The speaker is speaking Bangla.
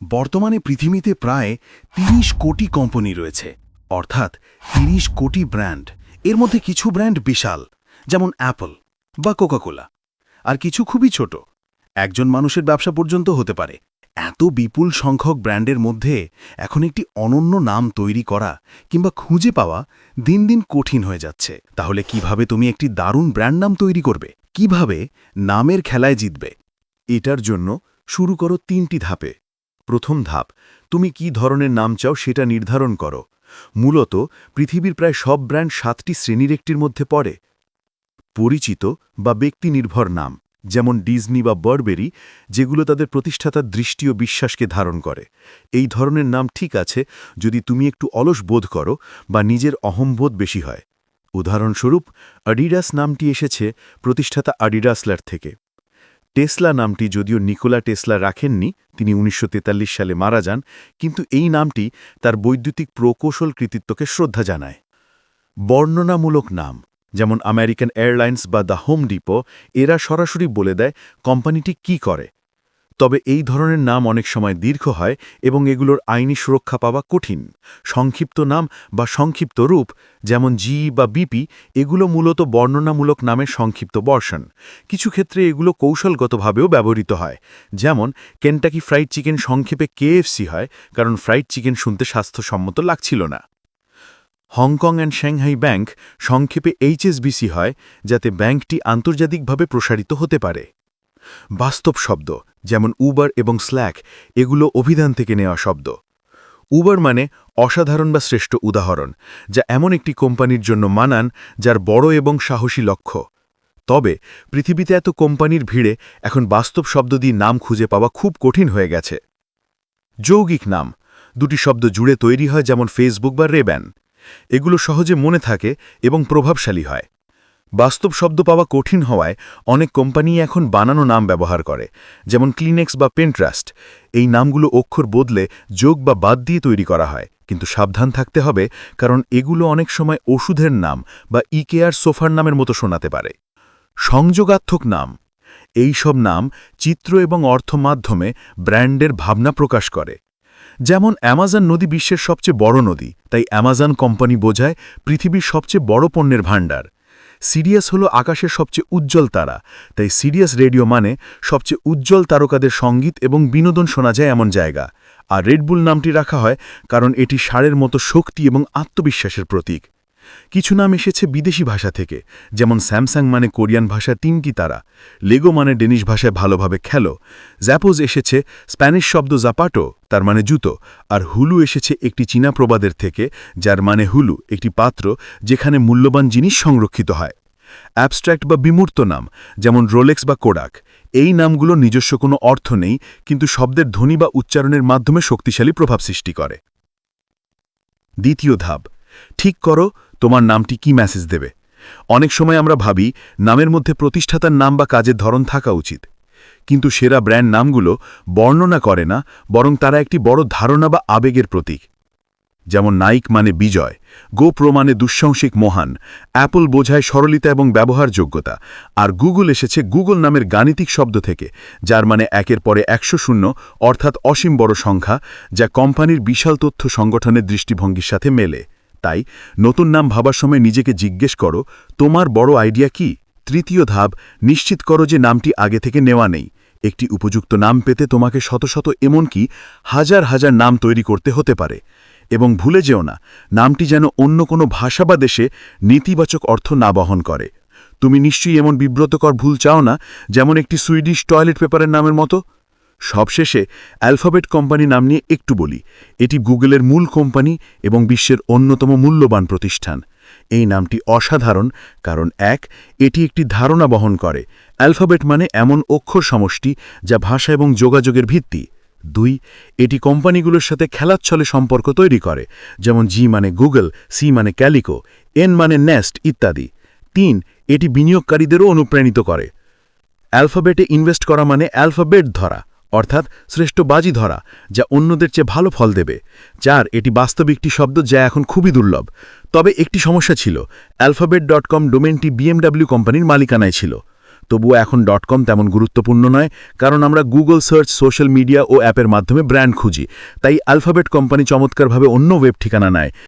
বর্তমানে পৃথিবীতে প্রায় ৩০ কোটি কোম্পানি রয়েছে, অর্থাৎ ৩০ কোটি ব্র্যান্ড। এর মধ্যে কিছু ব্র্যান্ড বিশাল, যেমন অ্যাপল বা কোকাকোলা, আর কিছু খুবই ছোট। একজন মানুষের ব্যবসা পর্যন্ত হতে পারে। এত বিপুল সংখ্যক ব্র্যান্ডের মধ্যে এখন একটি অনন্য নাম তৈরি করা কিংবা খুঁজে পাওয়া দিন দিন কঠিন হয়ে যাচ্ছে। তাহলে কীভাবে তুমি একটি দারুণ ব্র্যান্ড নাম তৈরি করবে? কীভাবে নামের খেলায় জিতবে? এটার জন্য শুরু করো তিনটি ধাপে। প্রথম ধাপ। তুমি কি ধরনের নাম চাও সেটা নির্ধারণ করো। মূলত, পৃথিবীর প্রায় সব ব্র্যান্ড সাতটি শ্রেণির একটির মধ্যে পড়ে। পরিচিত বা ব্যক্তি নির্ভর নাম, যেমন ডিজনি বা বারবেরি, যেগুলো তাদের প্রতিষ্ঠাতার দৃষ্টি ও বিশ্বাসকে ধারণ করে। এই ধরনের নাম ঠিক আছে যদি তুমি একটু অলস বোধ করো বা নিজের অহম্বোধ বেশি হয়। উদাহরণস্বরূপ, আডিডাস নামটি এসেছে প্রতিষ্ঠাতা আডিডাসলার থেকে। টেসলা নামটি যদিও নিকোলা টেসলা রাখেননি, তিনি উনিশশো তেতাল্লিশ সালে মারা যান, কিন্তু এই নামটি তার বৈদ্যুতিক প্রকৌশল কৃতিত্বকে শ্রদ্ধা জানায়। বর্ণনামূলক নাম, যেমন আমেরিকান এয়ারলাইন্স বা দ্য হোম ডিপো, এরা সরাসরি বলে দেয় কোম্পানিটি কি করে। তবে এই ধরনের নাম অনেক সময় দীর্ঘ হয় এবং এগুলোর আইনি সুরক্ষা পাওয়া কঠিন। সংক্ষিপ্ত নাম বা সংক্ষিপ্ত রূপ, যেমন জি বা বিপি, এগুলো মূলত বর্ণনামূলক নামের সংক্ষিপ্ত বর্ষণ। কিছু ক্ষেত্রে এগুলো কৌশলগতভাবেও ব্যবহৃত হয়। যেমন, কেন্টাকি ফ্রাইড চিকেন সংক্ষেপে কেএফসি হয়, কারণ ফ্রাইড চিকেন শুনতে স্বাস্থ্যসম্মত লাগছিল না। Hong Kong and Shanghai Bank সংক্ষেপে এইচএসবিসি হয়, যাতে ব্যাংকটি আন্তর্জাতিকভাবে প্রসারিত হতে পারে। বাস্তব শব্দ, যেমন উবার এবং স্ল্যাক, এগুলো অভিধান থেকে নেওয়া শব্দ। উবার মানে অসাধারণ বা শ্রেষ্ঠ উদাহরণ, যা এমন একটি কোম্পানির জন্য মানান যার বড় এবং সাহসী লক্ষ্য। তবে, পৃথিবীতে এত কোম্পানির ভিড়ে এখন বাস্তব শব্দ দিয়ে নাম খুঁজে পাওয়া খুব কঠিন হয়ে গেছে। যৌগিক নাম, দুটি শব্দ জুড়ে তৈরি হয় যেমন ফেসবুক বা রেব্যান এগুলো সহজে মনে থাকে এবং প্রভাবশালী হয়। বাস্তব শব্দ পাওয়া কঠিন হওয়ায় অনেক কোম্পানি এখন বানানো নাম ব্যবহার করে, যেমন ক্লিনেক্স বা পেন্ট্রাস্ট। এই নামগুলো অক্ষর বদলে যোগ বা বাদ দিয়ে তৈরি করা হয়, কিন্তু সাবধান থাকতে হবে, কারণ এগুলো অনেক সময় ওষুধের নাম বা ইকেয়ার সোফার নামের মতো শোনাতে পারে। সংযোগাত্মক নাম। এই সব নাম চিত্র এবং অর্থ মাধ্যমে ব্র্যান্ডের ভাবনা প্রকাশ করে। যেমন অ্যামাজন নদী বিশ্বের সবচেয়ে বড় নদী, তাই অ্যামাজন কোম্পানি বোঝায় পৃথিবীর সবচেয়ে বড় পণ্যের ভাণ্ডার। সিরিয়াস হলো আকাশের সবচেয়ে উজ্জ্বল তারা। তাই সিরিয়াস রেডিও মানে সবচেয়ে উজ্জ্বল তারকাদের সংগীত এবং বিনোদন শোনা যায় এমন জায়গা। আর রেডবুল নামটি রাখা হয় কারণ এটি সারের মতো শক্তি এবং আত্মবিশ্বাসের প্রতীক। কিছু নাম এসেছে বিদেশি ভাষা থেকে, যেমন স্যামসাং মানে কোরিয়ান ভাষা তিনটি তারা, লেগো মানে ডেনিশ ভাষায় ভালোভাবে খেলো, জ্যাপোজ এসেছে স্প্যানিশ শব্দ জাপাটো তার মানে জুতো, আর হুলু এসেছে একটি চীনা প্রবাদের থেকে, যার মানে হুলু, একটি পাত্র, যেখানে মূল্যবান জিনিস সংরক্ষিত হয়। অ্যাবস্ট্র্যাক্ট বা বিমূর্ত নাম, যেমন রোলেক্স বা কোডাক, এই নামগুলো নিজস্ব কোনো অর্থ নেই, কিন্তু শব্দের ধ্বনি বা উচ্চারণের মাধ্যমে শক্তিশালী প্রভাব সৃষ্টি করে। দ্বিতীয় ধাপ ঠিক করো, তোমার নামটি কি মেসেজ দেবে? অনেক সময় আমরা ভাবি, নামের মধ্যে প্রতিষ্ঠাতার নাম বা কাজের ধরন থাকা উচিত। কিন্তু সেরা ব্র্যান্ড নামগুলো বর্ণনা করে না, বরং তারা একটি বড় ধারণা বা আবেগের প্রতীক। যেমন নাইক মানে বিজয় গোপ্রো মানে দুঃসাংসিক মহান, অ্যাপল বোঝায় সরলিতা এবং ব্যবহারযোগ্যতা, আর গুগল এসেছে গুগল নামের গাণিতিক শব্দ থেকে, যার মানে একের পরে একশো শূন্য, অর্থাৎ অসীম বড় সংখ্যা, যা কোম্পানির বিশাল তথ্য সংগঠনের দৃষ্টিভঙ্গির সাথে মেলে। তাই নতুন নাম ভাবার সময় নিজেকে জিজ্ঞেস করো, তোমার বড় আইডিয়া কি? তৃতীয় ধাপ, নিশ্চিত করো যে নামটি আগে থেকে নেওয়া নেই। একটি উপযুক্ত নাম পেতে তোমাকে শত শত এমনকি হাজার হাজার নাম তৈরি করতে হতে পারে। এবং ভুলে যেও না, নামটি যেন অন্য কোনো ভাষা বা দেশে নেতিবাচক অর্থ না বহন করে। তুমি নিশ্চয়ই এমন বিব্রতকর ভুল চাও না, যেমন একটি সুইডিশ টয়লেট পেপারের নামের মতো? সবশেষে অ্যালফাবেট কোম্পানি নাম নিয়ে একটু বলি। এটি গুগলের মূল কোম্পানি এবং বিশ্বের অন্যতম মূল্যবান প্রতিষ্ঠান। এই নামটি অসাধারণ, কারণ এক, এটি একটি ধারণা বহন করে। অ্যালফাবেট মানে এমন অক্ষর সমষ্টি যা ভাষা এবং যোগাযোগের ভিত্তি। দুই, এটি কোম্পানিগুলোর সাথে খেলাচ্ছলে সম্পর্ক তৈরি করে, যেমন জি মানে গুগল, সি মানে ক্যালিকো, এন মানে নেস্ট ইত্যাদি। তিন, এটি বিনিয়োগকারীদেরও অনুপ্রাণিত করে। অ্যালফাবেটে ইনভেস্ট করা মানে অ্যালফাবেট ধরা। অর্থাৎ শ্রেষ্ঠ বাজি ধরা, যা অন্যদের চেয়ে ভালো ফল দেবে চার এটি বাস্তবিক একটি শব্দ যা এখন খুবই দুর্লভ। তবে একটি সমস্যা ছিল অ্যালফাবেট ডট কম ডোমেনটি বিএমডাব্লিউ কোম্পানির মালিকানায় ছিল। তবুও এখন ডট কম তেমন গুরুত্বপূর্ণ নয়, কারণ আমরা গুগল সার্চ সোশ্যাল মিডিয়া ও অ্যাপের মাধ্যমে ব্র্যান্ড খুঁজি, তাই অ্যালফাবেট কোম্পানি চমৎকারভাবে অন্য ওয়েব ঠিকানা নেয়।